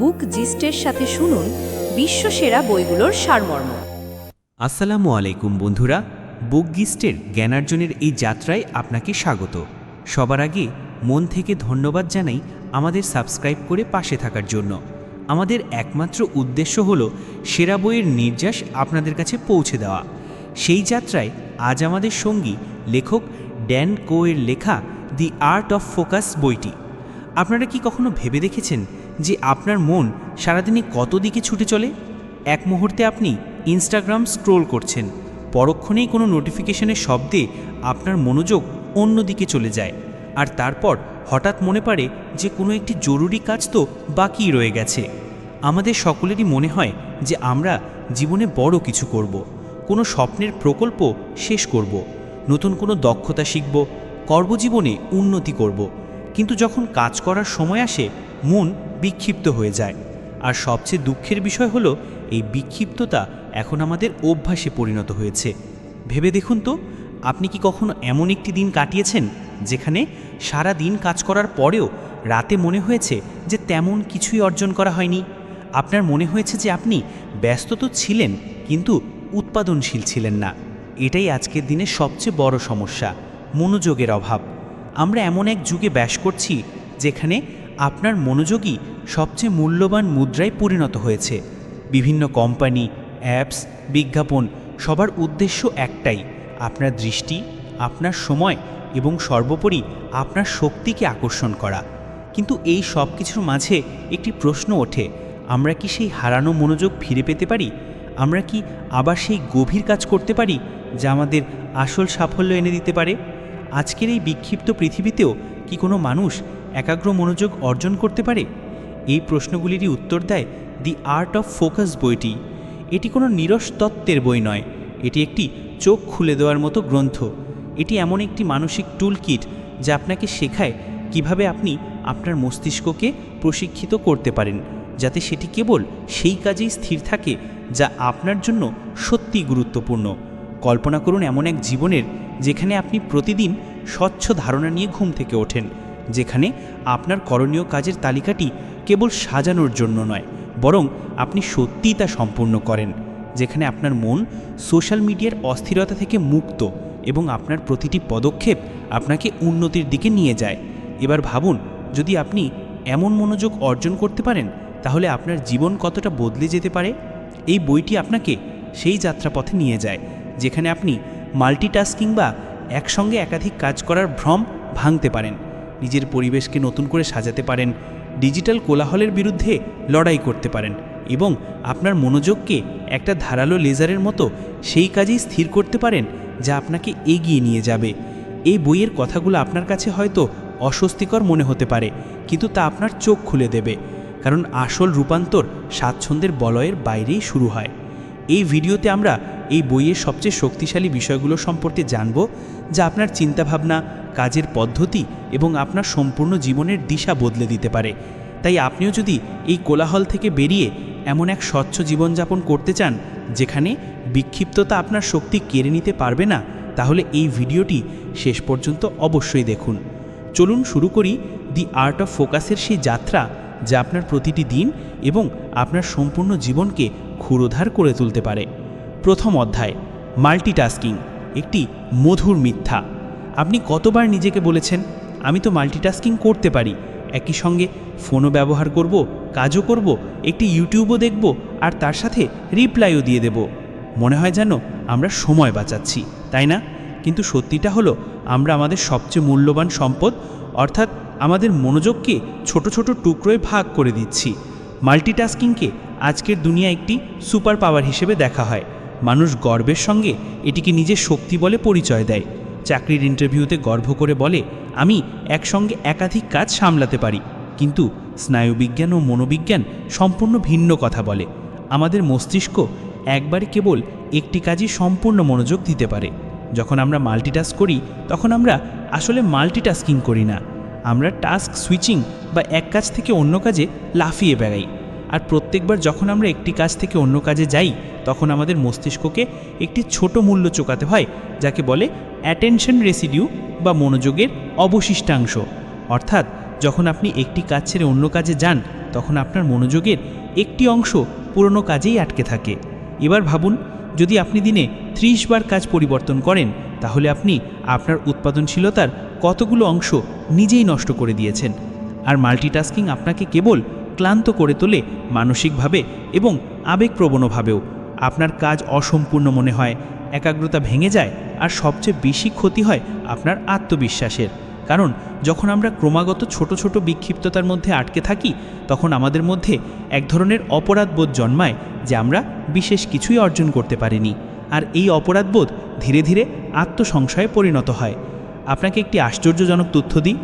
বুক জিস্টের সাথে শুনুন বিশ্বসেরা বইগুলোর সারমর্ম। আসসালামু আলাইকুম বন্ধুরা, বুক গিস্টের জ্ঞানার্জনের এই যাত্রায় আপনাকে স্বাগত। সবার আগে মন থেকে ধন্যবাদ জানাই আমাদের সাবস্ক্রাইব করে পাশে থাকার জন্য। আমাদের একমাত্র উদ্দেশ্য হল সেরা বইয়ের নির্যাস আপনাদের কাছে পৌঁছে দেওয়া। সেই যাত্রায় আজ আমাদের সঙ্গী লেখক ড্যান কোয়ের লেখা দি আর্ট অফ ফোকাস বইটি। আপনারা কি কখনো ভেবে দেখেছেন যে আপনার মন সারাদিনে কত দিকে ছুটে চলে? এক মুহূর্তে আপনি ইনস্টাগ্রাম স্ক্রোল করছেন, পরক্ষণেই কোনো নোটিফিকেশনের শব্দে আপনার মনোযোগ অন্যদিকে চলে যায়। আর তারপর হঠাৎ মনে পড়ে যে কোনো একটি জরুরি কাজ তো বাকিই রয়ে গেছে। আমাদের সকলেরই মনে হয় যে আমরা জীবনে বড় কিছু করব, কোনো স্বপ্নের প্রকল্প শেষ করব, নতুন কোনো দক্ষতা শিখব, কর্মজীবনে উন্নতি করব। কিন্তু যখন কাজ করার সময় আসে, মন বিক্ষিপ্ত হয়ে যায়। আর সবচেয়ে দুঃখের বিষয় হলো, এই বিক্ষিপ্ততা এখন আমাদের অভ্যাসে পরিণত হয়েছে। ভেবে দেখুন তো, আপনি কি কখনো এমন একটি দিন কাটিয়েছেন, যেখানে সারা দিন কাজ করার পরেও রাতে মনে হয়েছে যে তেমন কিছুই অর্জন করা হয়নি? আপনার মনে হয়েছে যে আপনি ব্যস্ত তো ছিলেন, কিন্তু উৎপাদনশীল ছিলেন না। এটাই আজকের দিনের সবচেয়ে বড় সমস্যা, মনোযোগের অভাব। আমরা এমন এক যুগে ব্যাস করছি, যেখানে আপনার মনোযোগই সবচেয়ে মূল্যবান মুদ্রায় পরিণত হয়েছে। বিভিন্ন কোম্পানি, অ্যাপস, বিজ্ঞাপন সবার উদ্দেশ্য একটাই, আপনার দৃষ্টি, আপনার সময় এবং সর্বোপরি আপনার শক্তিকে আকর্ষণ করা। কিন্তু এই সব কিছুর মাঝে একটি প্রশ্ন ওঠে, আমরা কি সেই হারানো মনোযোগ ফিরে পেতে পারি? আমরা কি আবার সেই গভীর কাজ করতে পারি যা আমাদের আসল সাফল্য এনে দিতে পারে? আজকের এই বিক্ষিপ্ত পৃথিবীতেও কি কোনো মানুষ একাগ্র মনোযোগ অর্জন করতে পারে? এই প্রশ্নগুলিরই উত্তর দেয় দি আর্ট অফ ফোকাস বইটি। এটি কোনো নিরস তত্ত্বের বই নয়। এটি একটি চোখ খুলে দেওয়ার মতো গ্রন্থ। এটি এমন একটি মানসিক টুল কিট যা আপনাকে শেখায় কীভাবে আপনি আপনার মস্তিষ্ককে প্রশিক্ষিত করতে পারেন, যাতে সেটি কেবল সেই কাজেই স্থির থাকে যা আপনার জন্য সত্যিই গুরুত্বপূর্ণ। কল্পনা করুন এমন এক জীবনের যেখানে আপনি প্রতিদিন স্বচ্ছ ধারণা নিয়ে ঘুম থেকে ওঠেন। যেখানে আপনার করণীয় কাজের তালিকাটি কেবল সাজানোর জন্য নয়, বরং আপনি সত্যিই তা সম্পূর্ণ করেন, যেখানে আপনার মন সোশ্যাল মিডিয়ার অস্থিরতা থেকে মুক্ত এবং আপনার প্রতিটি পদক্ষেপ আপনাকে উন্নতির দিকে নিয়ে যায়। এবার ভাবুন, যদি আপনি এমন মনোযোগ অর্জন করতে পারেন, তাহলে আপনার জীবন কতটা বদলে যেতে পারে? এই বইটি আপনাকে সেই যাত্রাপথে নিয়ে যায়, যেখানে আপনি মাল্টিটাস্কিং বা একসঙ্গে একাধিক কাজ করার ভ্রম ভাঙতে পারেন। নিজের পরিবেশকে নতুন করে সাজাতে পারেন, ডিজিটাল কোলাহলের বিরুদ্ধে লড়াই করতে পারেন এবং আপনার মনোযোগকে একটা ধারালো লেজারের মতো সেই কাজেই স্থির করতে পারেন যা আপনাকে এগিয়ে নিয়ে যাবে। এই বইয়ের কথাগুলো আপনার কাছে হয়তো অস্বস্তিকর মনে হতে পারে, কিন্তু তা আপনার চোখ খুলে দেবে, কারণ আসল রূপান্তর স্বাচ্ছন্দ্যের বলয়ের বাইরেই শুরু হয়। এই ভিডিওতে আমরা এই বইয়ের সবচেয়ে শক্তিশালী বিষয়গুলো সম্পর্কে জানব, যা আপনার চিন্তাভাবনা, কাজের পদ্ধতি এবং আপনার সম্পূর্ণ জীবনের দিশা বদলে দিতে পারে। তাই আপনিও যদি এই কোলাহল থেকে বেরিয়ে এমন এক স্বচ্ছ জীবনযাপন করতে চান, যেখানে বিক্ষিপ্ততা আপনার শক্তি কেড়ে নিতে পারবে না, তাহলে এই ভিডিওটি শেষ পর্যন্ত অবশ্যই দেখুন। চলুন শুরু করি দি আর্ট অফ ফোকাসের সেই যাত্রা, যা আপনার প্রতিটি দিন এবং আপনার সম্পূর্ণ জীবনকে ক্ষুরোধার করে তুলতে পারে। প্রথম অধ্যায়, মাল্টিটাস্কিং, একটি মধুর মিথ্যা। আপনি কতবার নিজেকে বলেছেন, আমি তো মাল্টিটাস্কিং করতে পারি। একই সঙ্গে ফোনও ব্যবহার করব, কাজও করব, একটি ইউটিউবও দেখব, আর তার সাথে রিপ্লাইও দিয়ে দেব। মনে হয় যেন আমরা সময় বাঁচাচ্ছি, তাই না? কিন্তু সত্যিটা হলো, আমরা আমাদের সবচেয়ে মূল্যবান সম্পদ, অর্থাৎ আমাদের মনোযোগকে ছোট ছোট টুকরোয় ভাগ করে দিচ্ছি। মাল্টিটাস্কিংকে আজকের দুনিয়া একটি সুপার পাওয়ার হিসেবে দেখা হয়। মানুষ গর্বের সঙ্গে এটিকে নিজের শক্তি বলে পরিচয় দেয়। চাকরির ইন্টারভিউতে গর্ব করে বলে, আমি একসঙ্গে একাধিক কাজ সামলাতে পারি। কিন্তু স্নায়ুবিজ্ঞান ও মনোবিজ্ঞান সম্পূর্ণ ভিন্ন কথা বলে। আমাদের মস্তিষ্ক একবারে কেবল একটি কাজই সম্পূর্ণ মনোযোগ দিতে পারে। যখন আমরা মাল্টিটাস্ক করি, তখন আমরা আসলে মাল্টিটাস্কিং করি না। আমরা টাস্ক সুইচিং বা এক কাজ থেকে অন্য কাজে লাফিয়ে বেড়াই। আর প্রত্যেকবার যখন আমরা একটি কাজ থেকে অন্য কাজে যাই, তখন আমাদের মস্তিষ্ককে একটি ছোট মূল্য চোকাতে হয়, যাকে বলে অ্যাটেনশন রেসিডিউ বা মনোযোগের অবশিষ্টাংশ। অর্থাৎ যখন আপনি একটি কাজ ছেড়ে অন্য কাজে যান, তখন আপনার মনোযোগের একটি অংশ পুরনো কাজেই আটকে থাকে। এবার ভাবুন, যদি আপনি দিনে ত্রিশ বার কাজ পরিবর্তন করেন, তাহলে আপনি আপনার উৎপাদনশীলতার কতগুলো অংশ নিজেই নষ্ট করে দিয়েছেন। আর মাল্টিটাস্কিং আপনাকে কেবল ক্লান্ত করে তোলে মানসিকভাবে এবং আবেগপ্রবণভাবেও। আপনার কাজ অসম্পূর্ণ মনে হয়, একাগ্রতা ভেঙে যায় আর সবচেয়ে বেশি ক্ষতি হয় আপনার আত্মবিশ্বাসের। কারণ যখন আমরা ক্রমাগত ছোট ছোট বিক্ষিপ্ততার মধ্যে আটকে থাকি, তখন আমাদের মধ্যে এক ধরনের অপরাধবোধ জন্মায় যে আমরা বিশেষ কিছুই অর্জন করতে পারিনি। আর এই অপরাধবোধ ধীরে ধীরে আত্মসংশয়ে পরিণত হয়। আপনাকে একটি আশ্চর্যজনক তথ্য দিই।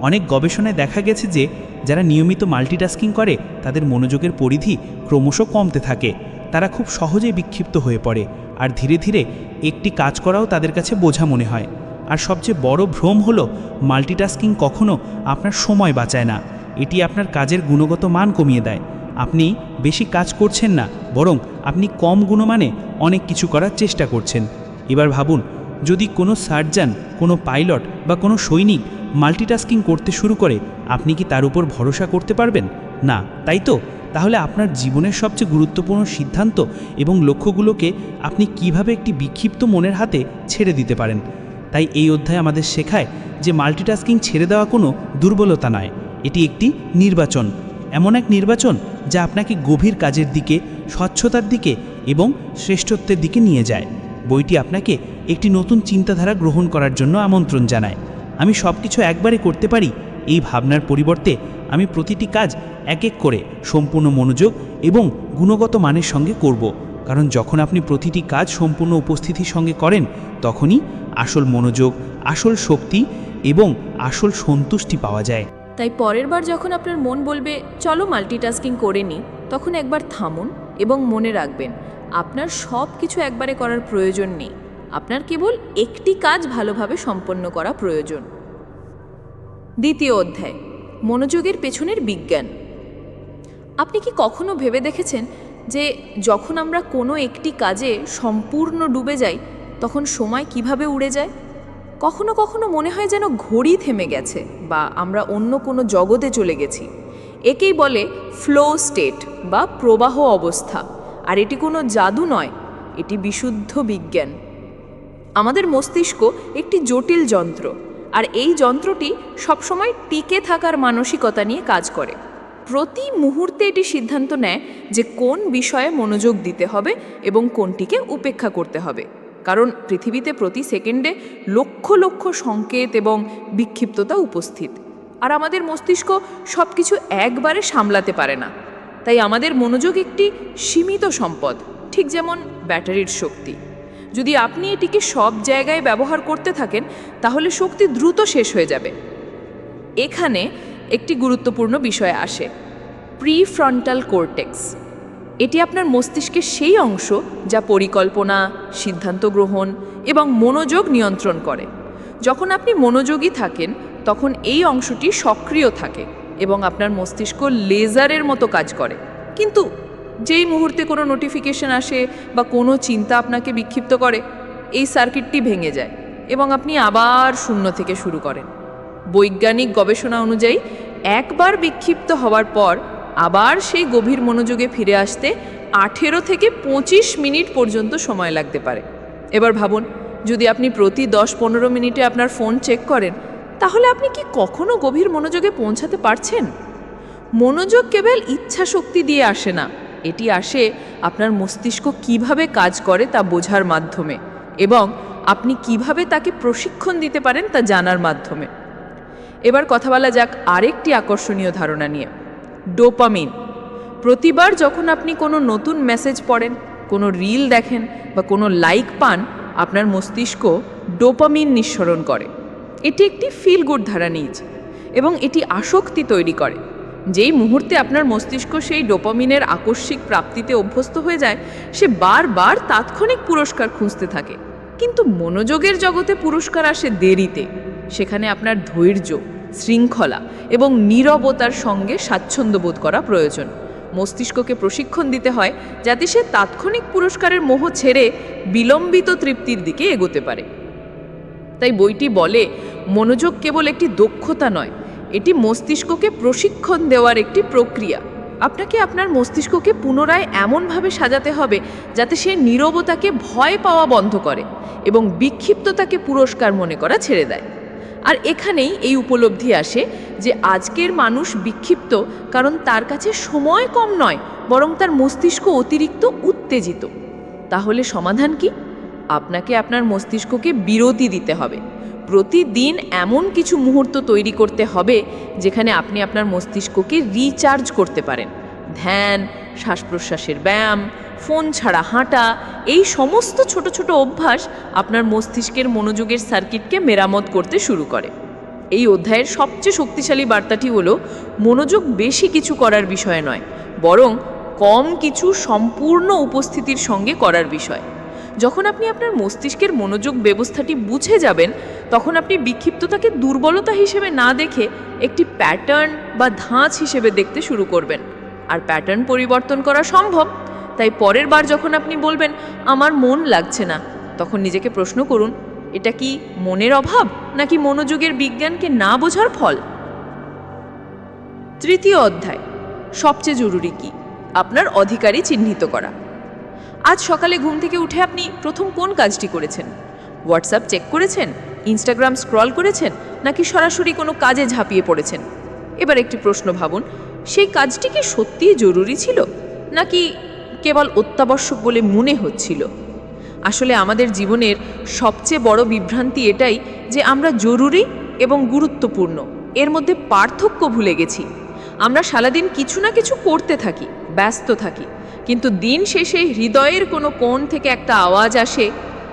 অনেক গবেষণায় দেখা গেছে যে যারা নিয়মিত মাল্টিটাস্কিং করে, তাদের মনোযোগের পরিধি ক্রমশ কমতে থাকে। তারা খুব সহজেই বিক্ষিপ্ত হয়ে পড়ে, আর ধীরে ধীরে একটি কাজ করাও তাদের কাছে বোঝা মনে হয়। আর সবচেয়ে বড় ভ্রম হলো মাল্টিটাস্কিং কখনো আপনার সময় বাঁচায় না। এটি আপনার কাজের গুণগত মান কমিয়ে দেয়। আপনি বেশি কাজ করছেন না, বরং আপনি কম গুণমানে অনেক কিছু করার চেষ্টা করছেন। এবার ভাবুন, যদি কোনো সার্জন, কোনো পাইলট বা কোনো সৈনিক মাল্টিটাস্কিং করতে শুরু করে আপনি কি তার উপর ভরসা করতে পারবেন? না, তাই তো? তাহলে আপনার জীবনের সবচেয়ে গুরুত্বপূর্ণ সিদ্ধান্ত এবং লক্ষ্যগুলোকে আপনি কীভাবে একটি বিক্ষিপ্ত মনের হাতে ছেড়ে দিতে পারেন? তাই এই অধ্যায় আমাদের শেখায় যে মাল্টিটাস্কিং ছেড়ে দেওয়া কোনো দুর্বলতা নয়, এটি একটি নির্বাচন। এমন এক নির্বাচন যা আপনাকে গভীর কাজের দিকে, স্বচ্ছতার দিকে এবং শ্রেষ্ঠত্বের দিকে নিয়ে যায়। বইটি আপনাকে একটি নতুন চিন্তাধারা গ্রহণ করার জন্য আমন্ত্রণ জানায়। আমি সব কিছু একবারে করতে পারি এই ভাবনার পরিবর্তে আমি প্রতিটি কাজ এক এক করে সম্পূর্ণ মনোযোগ এবং গুণগত মানের সঙ্গে করব। কারণ যখন আপনি প্রতিটি কাজ সম্পূর্ণ উপস্থিতির সঙ্গে করেন, তখনই আসল মনোযোগ, আসল শক্তি এবং আসল সন্তুষ্টি পাওয়া যায়। তাই পরের বার যখন আপনার মন বলবে, চলো মাল্টিটাস্কিং করে নিই তখন একবার থামুন এবং মনে রাখবেন, আপনার সব কিছু একবারে করার প্রয়োজন নেই। আপনার কেবল একটি কাজ ভালোভাবে সম্পন্ন করা প্রয়োজন। দ্বিতীয় অধ্যায়, মনোযোগের পেছনের বিজ্ঞান। আপনি কি কখনো ভেবে দেখেছেন যে যখন আমরা কোনো একটি কাজে সম্পূর্ণ ডুবে যাই, তখন সময় কীভাবে উড়ে যায়? কখনো কখনো মনে হয় যেন ঘড়ি থেমে গেছে বা আমরা অন্য কোনো জগতে চলে গেছি। একেই বলে ফ্লো স্টেট বা প্রবাহ অবস্থা। আর এটি কোনো জাদু নয়, এটি বিশুদ্ধ বিজ্ঞান। আমাদের মস্তিষ্ক একটি জটিল যন্ত্র। আর এই যন্ত্রটি সবসময় টিকে থাকার মানসিকতা নিয়ে কাজ করে। প্রতি মুহূর্তে এটি সিদ্ধান্ত নেয় যে কোন বিষয়ে মনোযোগ দিতে হবে এবং কোনটিকে উপেক্ষা করতে হবে। কারণ পৃথিবীতে প্রতি সেকেন্ডে লক্ষ লক্ষ সংকেত এবং বিক্ষিপ্ততা উপস্থিত। আর আমাদের মস্তিষ্ক সব কিছু একবারে সামলাতে পারে না। তাই আমাদের মনোযোগ একটি সীমিত সম্পদ, ঠিক যেমন ব্যাটারির শক্তি। যদি আপনি এটিকে সব জায়গায় ব্যবহার করতে থাকেন, তাহলে শক্তি দ্রুত শেষ হয়ে যাবে। এখানে একটি গুরুত্বপূর্ণ বিষয় আসে, প্রিফ্রন্টাল কোর্টেক্স। এটি আপনার মস্তিষ্কের সেই অংশ যা পরিকল্পনা, সিদ্ধান্ত গ্রহণ এবং মনোযোগ নিয়ন্ত্রণ করে। যখন আপনি মনোযোগী থাকেন, তখন এই অংশটি সক্রিয় থাকে এবং আপনার মস্তিষ্ক লেজারের মতো কাজ করে। কিন্তু যেই মুহূর্তে কোনো নোটিফিকেশন আসে বা কোনো চিন্তা আপনাকে বিক্ষিপ্ত করে, এই সার্কিটটি ভেঙে যায় এবং আপনি আবার শূন্য থেকে শুরু করেন। বৈজ্ঞানিক গবেষণা অনুযায়ী একবার বিক্ষিপ্ত হওয়ার পর আবার সেই গভীর মনোযোগে ফিরে আসতে আঠেরো থেকে পঁচিশ মিনিট পর্যন্ত সময় লাগতে পারে। এবার ভাবুন, যদি আপনি প্রতি দশ পনেরো মিনিটে আপনার ফোন চেক করেন, তাহলে আপনি কি কখনো গভীর মনোযোগে পৌঁছাতে পারছেন? মনোযোগ কেবল ইচ্ছা শক্তি দিয়ে আসে না। এটি আসে আপনার মস্তিষ্ক কীভাবে কাজ করে তা বোঝার মাধ্যমে এবং আপনি কীভাবে তাকে প্রশিক্ষণ দিতে পারেন তা জানার মাধ্যমে। এবার কথা বলা যাক আরেকটি আকর্ষণীয় ধারণা নিয়ে। ডোপামিন। প্রতিবার যখন আপনি কোনো নতুন মেসেজ পড়েন, কোনো রিল দেখেন বা কোনো লাইক পান, আপনার মস্তিষ্ক ডোপামিন নিঃসরণ করে। এটি একটি ফিল গুড ধারা নিজ এবং এটি আসক্তি তৈরি করে। যেই মুহূর্তে আপনার মস্তিষ্ক সেই ডোপামিনের আকস্মিক প্রাপ্তিতে অভ্যস্ত হয়ে যায়, সে বারবার তাৎক্ষণিক পুরস্কার খুঁজতে থাকে। কিন্তু মনোযোগের জগতে পুরস্কার আসে দেরিতে। সেখানে আপনার ধৈর্য, শৃঙ্খলা এবং নীরবতার সঙ্গে স্বাচ্ছন্দ্য বোধ করা প্রয়োজন। মস্তিষ্ককে প্রশিক্ষণ দিতে হয় যাতে সে তাৎক্ষণিক পুরস্কারের মোহ ছেড়ে বিলম্বিত তৃপ্তির দিকে এগোতে পারে। তাই বইটি বলে, মনোযোগ কেবল একটি দক্ষতা নয় এটি মস্তিষ্ককে প্রশিক্ষণ দেওয়ার একটি প্রক্রিয়া। আপনাকে আপনার মস্তিষ্ককে পুনরায় এমনভাবে সাজাতে হবে যাতে সে নীরবতাকে ভয় পাওয়া বন্ধ করে এবং বিক্ষিপ্ততাকে পুরস্কার মনে করা ছেড়ে দেয়। আর এখানেই এই উপলব্ধি আসে যে আজকের মানুষ বিক্ষিপ্ত কারণ তার কাছে সময় কম নয়, বরং তার মস্তিষ্ক অতিরিক্ত উত্তেজিত। তাহলে সমাধান কি? আপনাকে আপনার মস্তিষ্ককে বিরতি দিতে হবে। প্রতিদিন এমন কিছু মুহূর্ত তৈরি করতে হবে যেখানে আপনি আপনার মস্তিষ্ককে রিচার্জ করতে পারেন। ধ্যান শ্বাস প্রশ্বাসের ব্যায়াম, ফোন ছাড়া হাঁটা, এই সমস্ত ছোট ছোট অভ্যাস আপনার মস্তিষ্কের মনোযোগের সার্কিটকে মেরামত করতে শুরু করে। এই অধ্যায়ের সবচেয়ে শক্তিশালী বার্তাটি হলো, মনোযোগ বেশি কিছু করার বিষয় নয়, বরং কম কিছু সম্পূর্ণ উপস্থিতির সঙ্গে করার বিষয়। যখন আপনি আপনার মস্তিষ্কের মনোযোগ ব্যবস্থাটি বুঝে যাবেন, তখন আপনি বিক্ষিপ্ততাকে দুর্বলতা হিসেবে না দেখে একটি প্যাটার্ন বা ধাঁচ হিসেবে দেখতে শুরু করবেন। আর প্যাটার্ন পরিবর্তন করা সম্ভব। তাই পরের বার যখন আপনি বলবেন, আমার মন লাগছে না, তখন নিজেকে প্রশ্ন করুন, এটা কি মনের অভাব নাকি মনোযোগের বিজ্ঞানকে না বোঝার ফল? তৃতীয় অধ্যায়, সবচেয়ে জরুরি কি? আপনার অধিকারী চিহ্নিত করা। আজ সকালে ঘুম থেকে উঠে আপনি প্রথম কোন কাজটি করেছেন? হোয়াটসঅ্যাপ চেক করেছেন? ইনস্টাগ্রাম স্ক্রল করেছেন? নাকি সরাসরি কোনো কাজে ঝাঁপিয়ে পড়েছেন? এবার একটি প্রশ্ন ভাবুন, সেই কাজটি কি সত্যিই জরুরি ছিল? নাকি কেবল অত্যাবশ্যক বলে মনে হচ্ছিল? আসলে আমাদের জীবনের সবচেয়ে বড় বিভ্রান্তি এটাই যে আমরা জরুরি এবং গুরুত্বপূর্ণ, এর মধ্যে পার্থক্য ভুলে গেছি। আমরা সারাদিন কিছু না কিছু করতে থাকি, ব্যস্ত থাকি। কিন্তু দিন শেষে হৃদয়ের কোনো কোণ থেকে একটা আওয়াজ আসে,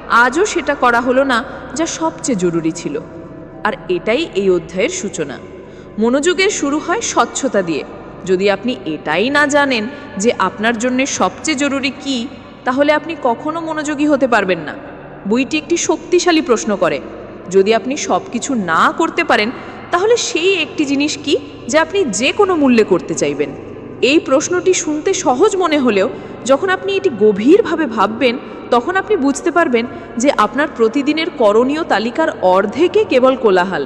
আজও সেটা করা হলো না যা সবচেয়ে জরুরি ছিল। আর এটাই এই অধ্যায়ের সূচনা। মনোযোগের শুরু হয় স্বচ্ছতা দিয়ে। যদি আপনি এটাই না জানেন যে আপনার জন্য সবচেয়ে জরুরি কি, তাহলে আপনি কখনো মনোযোগী হতে পারবেন না। বইটি একটি শক্তিশালী প্রশ্ন করে। যদি আপনি সব কিছু না করতে পারেন, তাহলে সেই একটি জিনিস কি যা আপনি যে কোনো মূল্যে করতে চাইবেন? এই প্রশ্নটি শুনতে সহজ মনে হলেও যখন আপনি এটি গভীরভাবে ভাববেন, তখন আপনি বুঝতে পারবেন যে আপনার প্রতিদিনের করণীয় তালিকার অর্ধেকে কেবল কোলাহাল।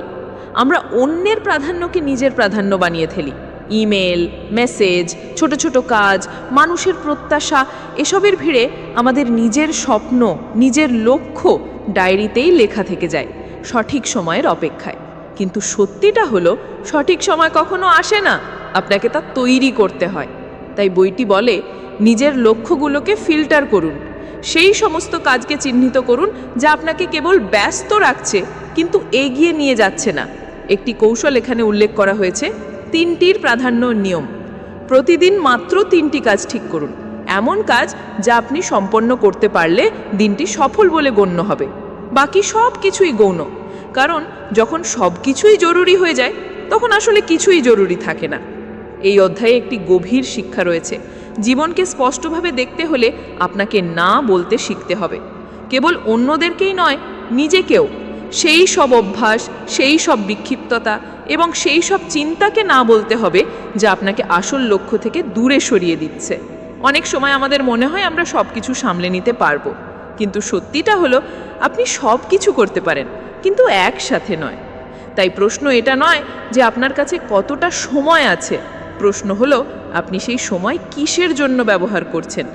আমরা অন্যের প্রাধান্যকে নিজের প্রাধান্য বানিয়ে ফেলি। ইমেল, মেসেজ, ছোট ছোট কাজ, মানুষের প্রত্যাশা, এসবের ভিড়ে আমাদের নিজের স্বপ্ন, নিজের লক্ষ্য ডায়েরিতেই লেখা থেকে যায়, সঠিক সময়ের অপেক্ষায়। কিন্তু সত্যিটা হলো, সঠিক সময় কখনো আসে না। আপনাকে তা তৈরি করতে হয়। তাই বইটি বলে, নিজের লক্ষ্যগুলোকে ফিল্টার করুন। সেই সমস্ত কাজকে চিহ্নিত করুন যা আপনাকে কেবল ব্যস্ত রাখছে, কিন্তু এগিয়ে নিয়ে যাচ্ছে না। একটি কৌশল এখানে উল্লেখ করা হয়েছে, তিনটির প্রাধান্য নিয়ম। প্রতিদিন মাত্র তিনটি কাজ ঠিক করুন। এমন কাজ যা আপনি সম্পন্ন করতে পারলে দিনটি সফল বলে গণ্য হবে। বাকি সব কিছুই গৌণ। কারণ যখন সব কিছুই জরুরি হয়ে যায়, তখন আসলে কিছুই জরুরি থাকে না। এই অধ্যায়ে একটি গভীর শিক্ষা রয়েছে। জীবনকে স্পষ্টভাবে দেখতে হলে আপনাকে না বলতে শিখতে হবে। কেবল অন্যদেরকেই নয়, নিজেকেও। সেই সব অভ্যাস, সেই সব বিক্ষিপ্ততা এবং সেই সব চিন্তাকে না বলতে হবে যা আপনাকে আসল লক্ষ্য থেকে দূরে সরিয়ে দিচ্ছে। অনেক সময় আমাদের মনে হয় আমরা সব কিছু সামলে নিতে পারব। কিন্তু সত্যিটা হলো, আপনি সব কিছু করতে পারেন, কিন্তু একসাথে নয়। তাই প্রশ্ন এটা নয় যে আপনার কাছে কতটা সময় আছে প্রশ্ন হলো, আপনি সেই সময় কিসের জন্য ব্যবহার করছেন?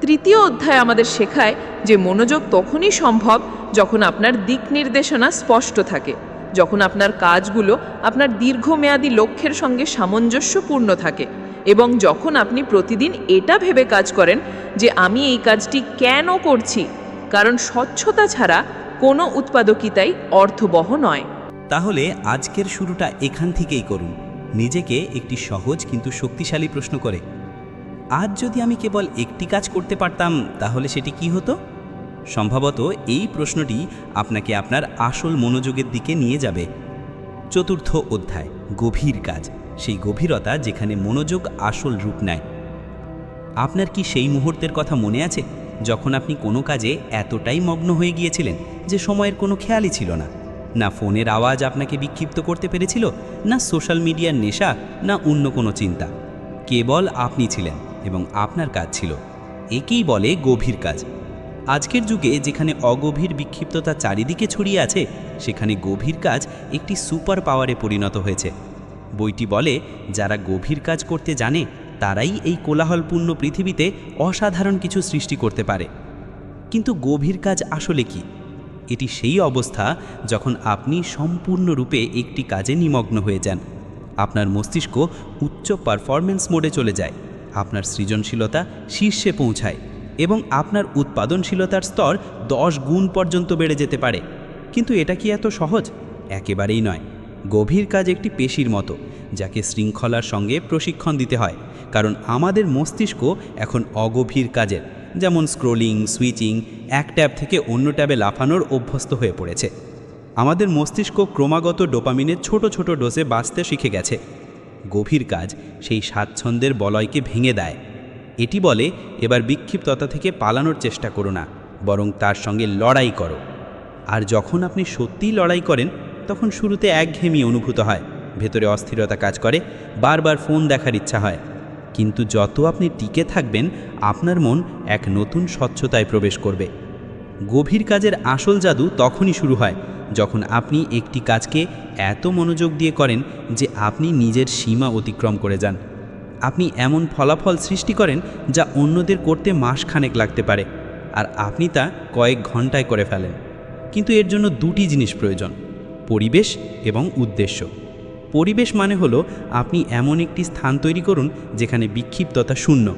তৃতীয় অধ্যায় আমাদের শেখায় যে মনোযোগ তখনই সম্ভব যখন আপনার দিক নির্দেশনা স্পষ্ট থাকে, যখন আপনার কাজগুলো আপনার দীর্ঘমেয়াদী লক্ষ্যের সঙ্গে সামঞ্জস্যপূর্ণ থাকে এবং যখন আপনি প্রতিদিন এটা ভেবে কাজ করেন যে আমি এই কাজটি কেন করছি? কারণ স্বচ্ছতা ছাড়া কোনো উৎপাদকিতাই অর্থবহ নয়। তাহলে আজকের শুরুটা এখান থেকেই করুন। নিজেকে একটি সহজ কিন্তু শক্তিশালী প্রশ্ন করে, আজ যদি আমি কেবল একটি কাজ করতে পারতাম, তাহলে সেটি কি হতো? সম্ভবত এই প্রশ্নটি আপনাকে আপনার আসল মনোযোগের দিকে নিয়ে যাবে। চতুর্থ অধ্যায়, গভীর কাজ, সেই গভীরতা যেখানে মনোযোগ আসল রূপ নেয়। আপনার কি সেই মুহূর্তের কথা মনে আছে, যখন আপনি কোনো কাজে এতটাই মগ্ন হয়ে গিয়েছিলেন যে সময়ের কোনো খেয়ালই ছিল না? না ফোনের আওয়াজ আপনাকে বিক্ষিপ্ত করতে পেরেছিল, না সোশ্যাল মিডিয়ার নেশা, না অন্য কোনো চিন্তা। কেবল আপনি ছিলেন এবং আপনার কাজ ছিল। একেই বলে গভীর কাজ। আজকের যুগে যেখানে অগভীর বিক্ষিপ্ততা চারিদিকে ছড়িয়ে আছে, সেখানে গভীর কাজ একটি সুপার পাওয়ারে পরিণত হয়েছে। বইটি বলে, যারা গভীর কাজ করতে জানে, তারাই এই কোলাহলপূর্ণ পৃথিবীতে অসাধারণ কিছু সৃষ্টি করতে পারে। কিন্তু গভীর কাজ আসলে কি? এটি সেই অবস্থা যখন আপনি সম্পূর্ণরূপে একটি কাজে নিমগ্ন হয়ে যান। আপনার মস্তিষ্ক উচ্চ পারফরম্যান্স মোডে চলে যায়, আপনার সৃজনশীলতা শীর্ষে পৌঁছায় এবং আপনার উৎপাদনশীলতার স্তর দশ গুণ পর্যন্ত বেড়ে যেতে পারে। কিন্তু এটা কি এত সহজ? একেবারেই নয়। গভীর কাজ একটি পেশির মতো, যাকে শৃঙ্খলার সঙ্গে প্রশিক্ষণ দিতে হয়, কারণ আমাদের মস্তিষ্ক এখন অগভীর কাজের। যেমন স্ক্রোলিং সুইচিং এক ট্যাব থেকে অন্য ট্যাবে লাফানোর অভ্যস্ত হয়ে পড়েছে। আমাদের মস্তিষ্ক ক্রমাগত ডোপামিনের ছোট ছোট ডোজে বাঁচতে শিখে গেছে। গভীর কাজ সেই স্বাচ্ছন্দ্যের বলয়কে ভেঙে দেয়। এটি বলে, এবার বিক্ষিপ্ততা থেকে পালানোর চেষ্টা করো না, বরং তার সঙ্গে লড়াই করো। আর যখন আপনি সত্যিই লড়াই করেন, তখন শুরুতে একঘেয়েমি অনুভূত হয়। ভেতরে অস্থিরতা কাজ করে, বারবার ফোন দেখার ইচ্ছা হয়। কিন্তু যত আপনি টিকে থাকবেন, আপনার মন এক নতুন স্বচ্ছতায় প্রবেশ করবে। গভীর কাজের আসল জাদু তখনই শুরু হয়, যখন আপনি একটি কাজকে এত মনোযোগ দিয়ে করেন যে আপনি নিজের সীমা অতিক্রম করে যান। আপনি এমন ফলাফল সৃষ্টি করেন যা অন্যদের করতে মাসখানেক লাগতে পারে, আর আপনি তা কয়েক ঘন্টায় করে ফেলেন। কিন্তু এর জন্য দুটি জিনিস প্রয়োজন, পরিবেশ এবং উদ্দেশ্য। পরিবেশ মানে হলো আপনি এমন একটি স্থান তৈরি করুন যেখানে বিক্ষিপ্ততা শূন্য।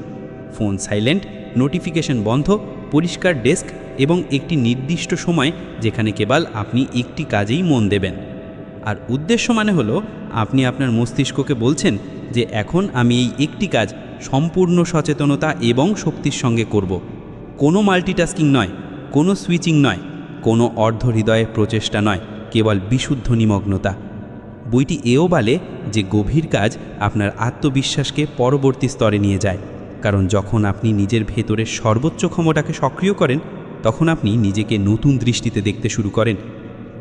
ফোন সাইলেন্ট, নোটিফিকেশন বন্ধ, পরিষ্কার ডেস্ক এবং একটি নির্দিষ্ট সময় যেখানে কেবল আপনি একটি কাজেই মন দেবেন। আর উদ্দেশ্য মানে হলো আপনি আপনার মস্তিষ্ককে বলছেন যে এখন আমি এই একটি কাজ সম্পূর্ণ সচেতনতা এবং শক্তির সঙ্গে করব। কোনো মাল্টিটাস্কিং নয়, কোনো সুইচিং নয়, কোনো অর্ধ হৃদয়ের প্রচেষ্টা নয়, কেবল বিশুদ্ধ নিমগ্নতা। বইটি এও বলে যে গভীর কাজ আপনার আত্মবিশ্বাসকে পরবর্তী স্তরে নিয়ে যায়। কারণ যখন আপনি নিজের ভেতরের সর্বোচ্চ ক্ষমতাকে সক্রিয় করেন, তখন আপনি নিজেকে নতুন দৃষ্টিতে দেখতে শুরু করেন।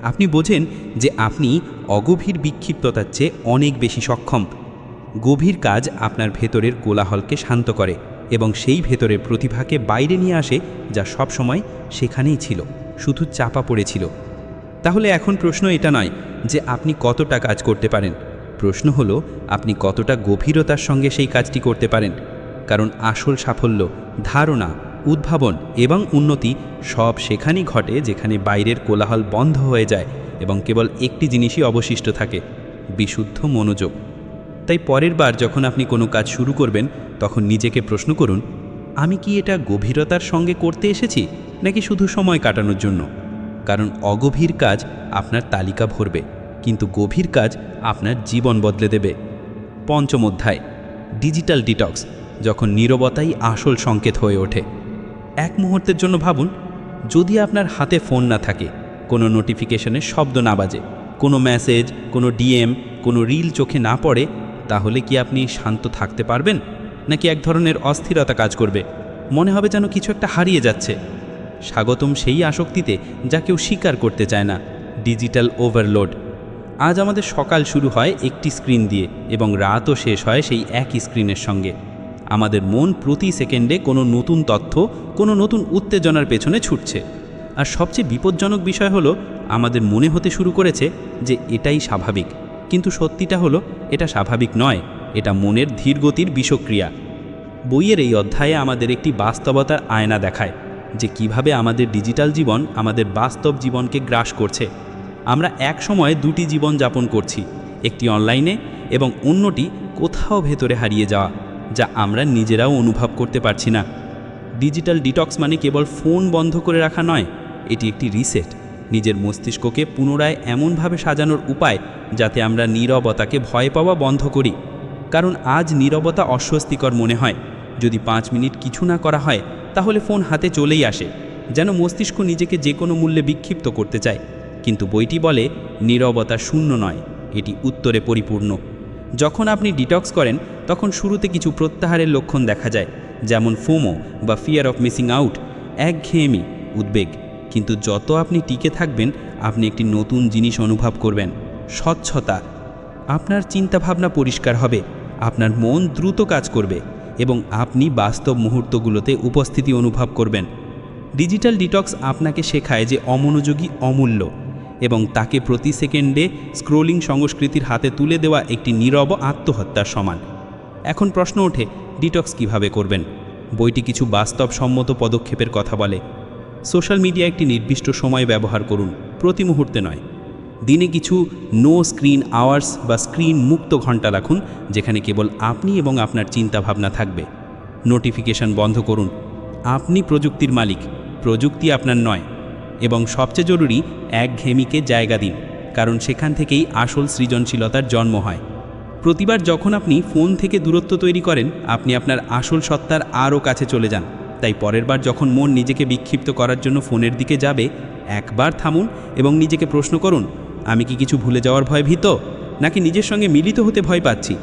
আপনি বোঝেন যে আপনি অগভীর বিক্ষিপ্ততার চেয়ে অনেক বেশি সক্ষম। গভীর কাজ আপনার ভেতরের কোলাহলকে শান্ত করে এবং সেই ভেতরের প্রতিভাকে বাইরে নিয়ে আসে যা সবসময় সেখানেই ছিল, শুধু চাপা পড়েছিল তাহলে এখন প্রশ্ন এটা নয় যে আপনি কতটা কাজ করতে পারেন। প্রশ্ন হলো, আপনি কতটা গভীরতার সঙ্গে সেই কাজটি করতে পারেন। কারণ আসল সাফল্য, ধারণা, উদ্ভাবন এবং উন্নতি সব সেখানেই ঘটে যেখানে বাইরের কোলাহল বন্ধ হয়ে যায় এবং কেবল একটি জিনিসই অবশিষ্ট থাকে, বিশুদ্ধ মনোযোগ। তাই পরের বার যখন আপনি কোনো কাজ শুরু করবেন, তখন নিজেকে প্রশ্ন করুন, আমি কি এটা গভীরতার সঙ্গে করতে এসেছি নাকি শুধু সময় কাটানোর জন্য? কারণ অগভীর কাজ আপনার তালিকা ভরবে, কিন্তু গভীর কাজ আপনার জীবন বদলে দেবে। পঞ্চম অধ্যায়, ডিজিটাল ডিটক্স, যখন নীরবতাই আসল সংকেত হয়ে ওঠে। এক মুহূর্তের জন্য ভাবুন, যদি আপনার হাতে ফোন না থাকে, কোনো নোটিফিকেশনের শব্দ না বাজে, কোনো মেসেজ, কোনো ডিএম, কোনো রিল চোখে না পড়ে, তাহলে কি আপনি শান্ত থাকতে পারবেন? নাকি এক ধরনের অস্থিরতা কাজ করবে? মনে হবে যেন কিছু একটা হারিয়ে যাচ্ছে। স্বাগতম সেই আসক্তিতে যা কেউ স্বীকার করতে চায় না, ডিজিটাল ওভারলোড। আজ আমাদের সকাল শুরু হয় একটি স্ক্রিন দিয়ে এবং রাতও শেষ হয় সেই একই স্ক্রিনের সঙ্গে। আমাদের মন প্রতি সেকেন্ডে কোনো নতুন তথ্য, কোনো নতুন উত্তেজনার পেছনে ছুটছে। আর সবচেয়ে বিপজ্জনক বিষয় হলো, আমাদের মনে হতে শুরু করেছে যে এটাই স্বাভাবিক। কিন্তু সত্যিটা হলো, এটা স্বাভাবিক নয়, এটা মনের ধীরগতির বিষক্রিয়া। বইয়ের এই অধ্যায়ে আমাদের একটি বাস্তবতার আয়না দেখায়। যে কীভাবে আমাদের ডিজিটাল জীবন আমাদের বাস্তব জীবনকে গ্রাস করছে। আমরা এক সময়ে দুটি জীবন যাপন করছি, একটি অনলাইনে এবং অন্যটি কোথাও ভেতরে হারিয়ে যাওয়া, যা আমরা নিজেরাও অনুভব করতে পারছি না। ডিজিটাল ডিটক্স মানে কেবল ফোন বন্ধ করে রাখা নয়, এটি একটি রিসেট। নিজের মস্তিষ্ককে পুনরায় এমনভাবে সাজানোর উপায় যাতে আমরা নীরবতাকে ভয় পাওয়া বন্ধ করি। কারণ আজ নীরবতা অস্বস্তিকর মনে হয়। যদি পাঁচ মিনিট কিছু না করা হয় তাহলে ফোন হাতে চলেই আসে, যেন মস্তিষ্ক নিজেকে যে কোনো মূল্যে বিক্ষিপ্ত করতে চায়। কিন্তু বইটি বলে, নীরবতা শূন্য নয়, এটি উত্তরে পরিপূর্ণ। যখন আপনি ডিটক্স করেন, তখন শুরুতে কিছু প্রত্যাহারের লক্ষণ দেখা যায়, যেমন ফোমো বা ফিয়ার অফ মিসিং আউট, একঘেয়েমি, উদ্বেগ। কিন্তু যত আপনি টিকে থাকবেন, আপনি একটি নতুন জিনিস অনুভব করবেন, স্বচ্ছতা। আপনার চিন্তাভাবনা পরিষ্কার হবে, আপনার মন দ্রুত কাজ করবে। এবং আপনি বাস্তব মুহূর্তগুলোতে উপস্থিতি অনুভব করবেন। ডিজিটাল ডিটক্স আপনাকে শেখায় যে অমনোযোগী অমূল্য এবং তাকে প্রতি সেকেন্ডে স্ক্রোলিং সংস্কৃতির হাতে তুলে দেওয়া একটি নীরব আত্মহত্যার সমান। এখন প্রশ্ন ওঠে, ডিটক্স কীভাবে করবেন? বইটি কিছু বাস্তবসম্মত পদক্ষেপের কথা বলে। সোশ্যাল মিডিয়া একটি নির্দিষ্ট সময় ব্যবহার করুন, প্রতি মুহূর্তে নয়। দিনে কিছু নো স্ক্রিন আওয়ার্স বা স্ক্রিন মুক্ত ঘণ্টা রাখুন, যেখানে কেবল আপনি এবং আপনার চিন্তাভাবনা থাকবে। নোটিফিকেশন বন্ধ করুন। আপনি প্রযুক্তির মালিক, প্রযুক্তি আপনার নয়। এবং সবচেয়ে জরুরি একঘেয়েমিকে জায়গা দিন, কারণ সেখান থেকেই আসল সৃজনশীলতার জন্ম হয়। প্রতিবার যখন আপনি ফোন থেকে দূরত্ব তৈরি করেন, আপনি আপনার আসল সত্তার আরও কাছে চলে যান। তাই পরের বার যখন মন নিজেকে বিক্ষিপ্ত করার জন্য ফোনের দিকে যাবে, একবার থামুন এবং নিজেকে প্রশ্ন করুন আমি কি কিছু ভুলে যাওয়ার ভয় ভীত? নাকি নিজের সঙ্গে মিলিত হতে ভয় পাচ্ছি?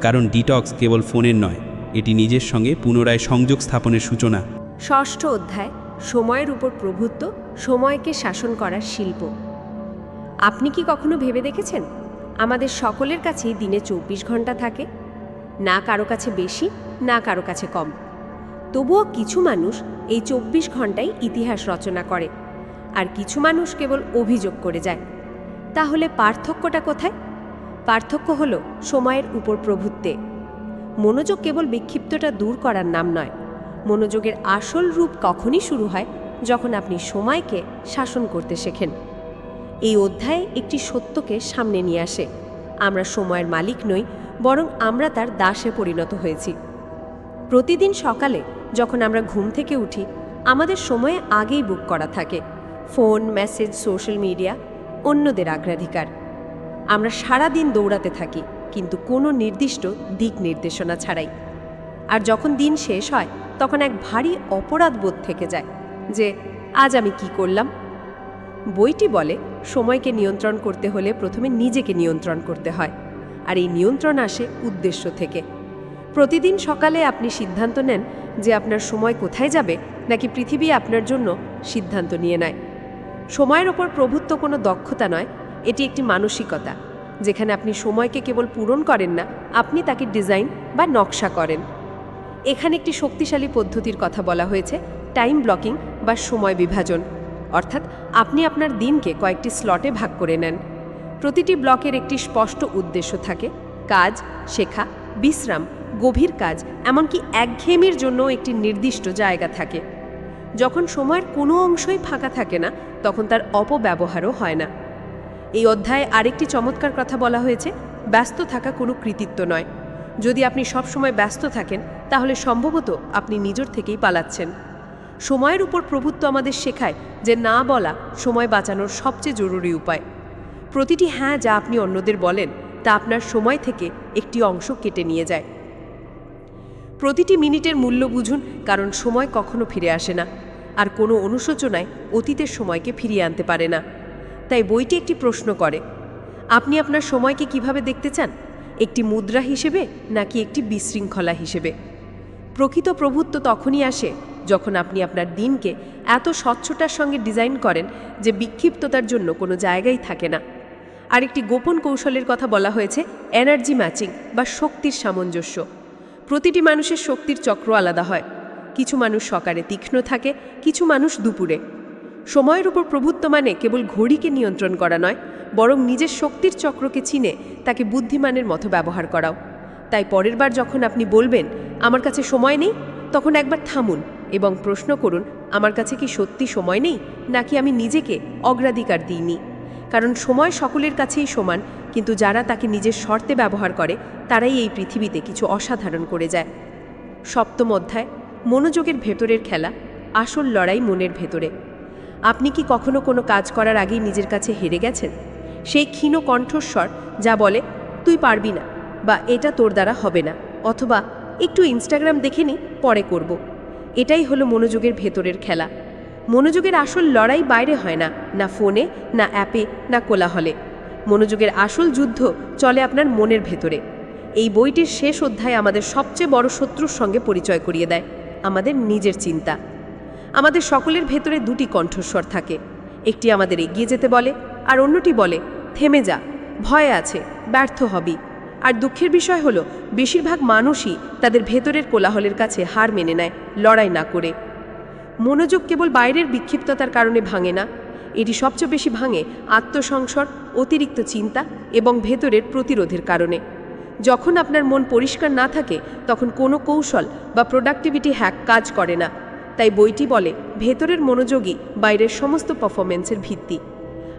কারণ ডিটক্স কেবল ফোনের নয়, এটি নিজের সঙ্গে পুনরায় সংযোগ স্থাপনের সূচনা। ষষ্ঠ অধ্যায়, সময়ের উপর প্রভুত্ব, সময়কে শাসন করার শিল্প। আপনি কি কখনো ভেবে দেখেছেন? আমাদের সকলের কাছেই দিনে চব্বিশ ঘণ্টা থাকে। না কারও কাছে বেশি, না কারও কাছে কম। তবুও কিছু মানুষ এই চব্বিশ ঘন্টায় ইতিহাস রচনা করে। আর কিছু মানুষ কেবল অভিযোগ করে যায়। তাহলে পার্থক্যটা কোথায়? পার্থক্য হল সময়ের উপর প্রভুত্বে। মনোযোগ কেবল বিক্ষিপ্তটা দূর করার নাম নয়। মনোযোগের আসল রূপ কখনই শুরু হয় যখন আপনি সময়কে শাসন করতে শেখেন। এই অধ্যায়ে একটি সত্যকে সামনে নিয়ে আসে। আমরা সময়ের মালিক নই, বরং আমরা তার দাসে পরিণত হয়েছি। প্রতিদিন সকালে যখন আমরা ঘুম থেকে উঠি, আমাদের সময়ে আগেই বুক করা থাকে। ফোন, মেসেজ, সোশ্যাল মিডিয়া অন্যদের অগ্রাধিকার আমরা সারা দিন দৌড়াতে থাকি, কিন্তু কোনো নির্দিষ্ট দিক নির্দেশনা ছাড়াই। আর যখন দিন শেষ হয়, তখন এক ভারী অপরাধ বোধ থেকে যায় যে, আজ আমি কি করলাম? বইটি বলে, সময়কে নিয়ন্ত্রণ করতে হলে প্রথমে নিজেকে নিয়ন্ত্রণ করতে হয়। আর এই নিয়ন্ত্রণ আসে উদ্দেশ্য থেকে। প্রতিদিন সকালে আপনি সিদ্ধান্ত নেন যে, আপনার সময় কোথায় যাবে, নাকি পৃথিবী আপনার জন্য সিদ্ধান্ত নিয়ে নেয়। সময়ের ওপর প্রভুত্ব কোনো দক্ষতা নয়, এটি একটি মানসিকতা, যেখানে আপনি সময়কে কেবল পূরণ করেন না, আপনি তাকে ডিজাইন বা নকশা করেন। এখানে একটি শক্তিশালী পদ্ধতির কথা বলা হয়েছে, টাইম ব্লকিং বা সময় বিভাজন। অর্থাৎ আপনি আপনার দিনকে কয়েকটি স্লটে ভাগ করে নেন। প্রতিটি ব্লকের একটি স্পষ্ট উদ্দেশ্য থাকে, কাজ, শেখা, বিশ্রাম, গভীর কাজ, এমনকি একঘেয়েমির জন্য একটি নির্দিষ্ট জায়গা থাকে। যখন সময়ের কোনো অংশই ফাঁকা থাকে না, তখন তার অপব্যবহারও হয় না। এই অধ্যায়ে আরেকটি চমৎকার কথা বলা হয়েছে, ব্যস্ত থাকা কোনো কৃতিত্ব নয়। যদি আপনি সবসময় ব্যস্ত থাকেন, তাহলে সম্ভবত আপনি নিজের থেকেই পালাচ্ছেন। সময়ের উপর প্রভুত্ব আমাদের শেখায় যে না বলা সময় বাঁচানোর সবচেয়ে জরুরি উপায়। প্রতিটি হ্যাঁ যা আপনি অন্যদের বলেন, তা আপনার সময় থেকে একটি অংশ কেটে নিয়ে যায়। প্রতিটি মিনিটের মূল্য বুঝুন, কারণ সময় কখনো ফিরে আসে না। আর কোনো অনুশোচনায় অতীতের সময়কে ফিরিয়ে আনতে পারে না। তাই বইটি একটি প্রশ্ন করে, আপনি আপনার সময়কে কীভাবে দেখতে চান? একটি মুদ্রা হিসেবে নাকি একটি বিশৃঙ্খলা হিসেবে? প্রকৃত প্রভুত্ব তখনই আসে যখন আপনি আপনার দিনকে এত স্বচ্ছতার সঙ্গে ডিজাইন করেন যে বিক্ষিপ্ততার জন্য কোনো জায়গাই থাকে না। আর একটি গোপন কৌশলের কথা বলা হয়েছে, এনার্জি ম্যাচিং বা শক্তির সামঞ্জস্য। প্রতিটি মানুষের শক্তির চক্র আলাদা হয়। কিছু মানুষ সকালে তীক্ষ্ণ থাকে, কিছু মানুষ দুপুরে। সময়ের উপর প্রভুত্ব মানে কেবল ঘড়িকে নিয়ন্ত্রণ করা নয়, বরং নিজের শক্তির চক্রকে চিনে তাকে বুদ্ধিমানের মতো ব্যবহার করাও। তাই পরের বার যখন আপনি বলবেন, আমার কাছে সময় নেই? তখন একবার থামুন এবং প্রশ্ন করুন, আমার কাছে কি সত্যি সময় নেই? নাকি আমি নিজেকে অগ্রাধিকার দিইনি? কারণ সময় সকলের কাছেই সমান, কিন্তু যারা তাকে নিজের শর্তে ব্যবহার করে, তারাই এই পৃথিবীতে কিছু অসাধারণ করে যায়। সপ্তম অধ্যায়। মনোযোগের ভেতরের খেলা, আসল লড়াই মনের ভেতরে। আপনি কি কখনো কোনো কাজ করার আগেই নিজের কাছে হেরে গেছেন? সেই ক্ষীণ কণ্ঠস্বর যা বলে, তুই পারবি না বা এটা তোর দ্বারা হবে না। অথবা, একটু ইনস্টাগ্রাম দেখে নি, পরে করব। এটাই হলো মনোযোগের ভেতরের খেলা। মনোযোগের আসল লড়াই বাইরে হয় না না ফোনে, না অ্যাপে, না কোলাহলে। মনোযোগের আসল যুদ্ধ চলে আপনার মনের ভেতরে। এই বইটির শেষ অধ্যায় আমাদের সবচেয়ে বড় শত্রুর সঙ্গে পরিচয় করিয়ে দেয়। আমাদের নিজের চিন্তা। আমাদের সকলের ভেতরে দুটি কণ্ঠস্বর থাকে। একটি আমাদের এগিয়ে যেতে বলে, আর অন্যটি বলে, থেমে যা, ভয় আছে, ব্যর্থ হবি। আর দুঃখের বিষয় হলো, বেশিরভাগ মানুষই তাদের ভেতরের কোলাহলের কাছে হার মেনে নেয়, লড়াই না করে। মনোযোগ কেবল বাইরের বিক্ষিপ্ততার কারণে ভাঙে না। এটি সবচেয়ে বেশি ভাঙে আত্মসংসর অতিরিক্ত চিন্তা এবং ভেতরের প্রতিরোধের কারণে। যখন আপনার মন পরিষ্কার না থাকে, তখন কোনো কৌশল বা প্রোডাক্টিভিটি হ্যাক কাজ করে না। তাই বইটি বলে, ভেতরের মনোযোগী বাইরের সমস্ত পারফরমেন্সের ভিত্তি।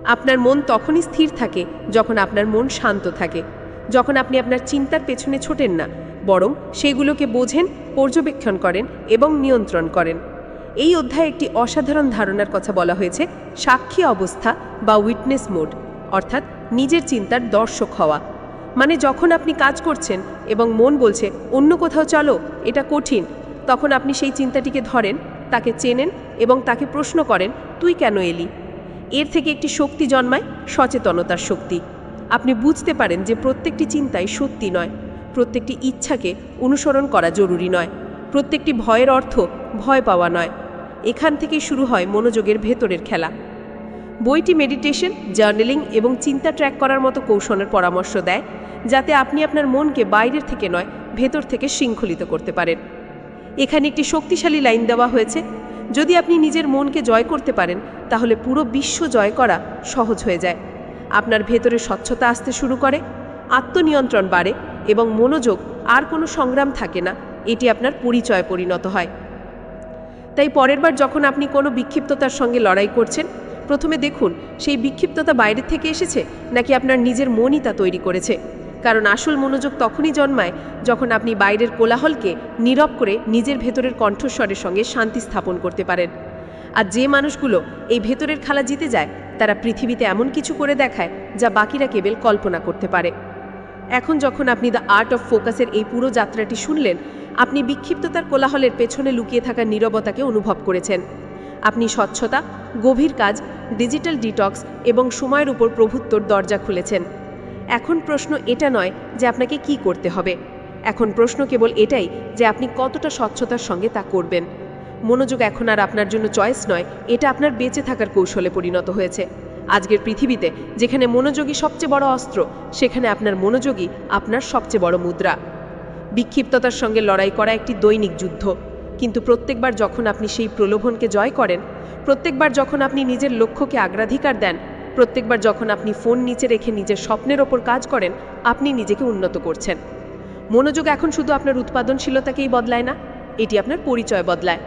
আপনার মন তখনই স্থির থাকে যখন আপনার মন শান্ত থাকে। যখন আপনি আপনার চিন্তার পেছনে ছোটেন না, বরং সেগুলোকে বোঝেন, পর্যবেক্ষণ করেন এবং নিয়ন্ত্রণ করেন। এই অধ্যায়ে একটি অসাধারণ ধারণার কথা বলা হয়েছে, সাক্ষী অবস্থা বা উইটনেস মোড অর্থাৎ নিজের চিন্তার দর্শক হওয়া। মানে যখন আপনি কাজ করছেন এবং মন বলছে, অন্য কোথাও চলো, এটা কঠিন, তখন আপনি সেই চিন্তাটিকে ধরেন, তাকে চেনেন এবং তাকে প্রশ্ন করেন, তুই কেন এলি? এর থেকে একটি শক্তি জন্মায় সচেতনতার শক্তি। আপনি বুঝতে পারেন যে প্রত্যেকটি চিন্তাই সত্যি নয়, প্রত্যেকটি ইচ্ছাকে অনুসরণ করা জরুরি নয়, প্রত্যেকটি ভয়ের অর্থ ভয় পাওয়া নয়। এখান থেকেই শুরু হয় মনোযোগের ভেতরের খেলা। বইটি মেডিটেশন জার্নালিং এবং চিন্তা ট্র্যাক করার মতো কৌশলের পরামর্শ দেয় যাতে আপনি আপনার মনকে বাইরের থেকে নয়, ভেতর থেকে শৃঙ্খলিত করতে পারেন। এখানে একটি শক্তিশালী লাইন দেওয়া হয়েছে। যদি আপনি নিজের মনকে জয় করতে পারেন, তাহলে পুরো বিশ্ব জয় করা সহজ হয়ে যায়। আপনার ভেতরে স্বচ্ছতা আসতে শুরু করে, আত্মনিয়ন্ত্রণ বাড়ে এবং মনোযোগ আর কোনো সংগ্রাম থাকে না, এটি আপনার পরিচয় পরিণত হয়। তাই পরের বার যখন আপনি কোনো বিক্ষিপ্ততার সঙ্গে লড়াই করছেন, প্রথমে দেখুন, সেই বিক্ষিপ্ততা বাইরে থেকে এসেছে নাকি আপনার নিজের মনই তা তৈরি করেছে। কারণ আসল মনোযোগ তখনই জন্মায় যখন আপনি বাইরের কোলাহলকে নীরব করে নিজের ভেতরের কণ্ঠস্বরের সঙ্গে শান্তি স্থাপন করতে পারেন। আর যে মানুষগুলো এই ভেতরের খেলা জিতে যায়, তারা পৃথিবীতে এমন কিছু করে দেখায় যা বাকিরা কেবল কল্পনা করতে পারে। এখন যখন আপনি দ্য আর্ট অফ ফোকাসের এই পুরো যাত্রাটি শুনলেন, আপনি বিক্ষিপ্ততার কোলাহলের পেছনে লুকিয়ে থাকা নীরবতাকে অনুভব করেছেন। আপনি স্বচ্ছতা, গভীর কাজ ডিজিটাল ডিটক্স এবং সময়ের উপর প্রভুত্বর দরজা খুলেছেন। এখন প্রশ্ন এটা নয় যে আপনাকে কি করতে হবে। এখন প্রশ্ন কেবল এটাই যে আপনি কতটা স্বচ্ছতার সঙ্গে তা করবেন। মনোযোগ এখন আর আপনার জন্য চয়েস নয়, এটা আপনার বেঁচে থাকার কৌশলে পরিণত হয়েছে। আজকের পৃথিবীতে যেখানে মনোযোগী সবচেয়ে বড় অস্ত্র, সেখানে আপনার মনোযোগী আপনার সবচেয়ে বড় মুদ্রা। বিক্ষিপ্ততার সঙ্গে লড়াই করা একটি দৈনিক যুদ্ধ। কিন্তু প্রত্যেকবার যখন আপনি সেই প্রলোভনকে জয় করেন, প্রত্যেকবার যখন আপনি নিজের লক্ষ্যকে অগ্রাধিকার দেন প্রত্যেকবার যখন আপনি ফোন নিচে রেখে নিজের স্বপ্নের ওপর কাজ করেন, আপনি নিজেকে উন্নত করছেন। মনোযোগ এখন শুধু আপনার উৎপাদনশীলতাকেই বদলায় না, এটি আপনার পরিচয় বদলায়।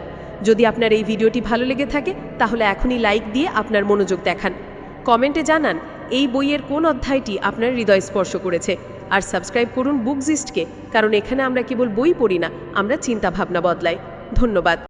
যদি আপনার এই ভিডিওটি ভালো লেগে থাকে, তাহলে এখনই লাইক দিয়ে আপনার মনোযোগ দেখান। কমেন্টে জানান, এই বইয়ের কোন অধ্যায়টি আপনার হৃদয় স্পর্শ করেছে। আর সাবস্ক্রাইব করুন বুকজিস্টকে, কারণ এখানে আমরা কেবল বই পড়ি না, আমরা চিন্তাভাবনা বদলাই। ধন্যবাদ।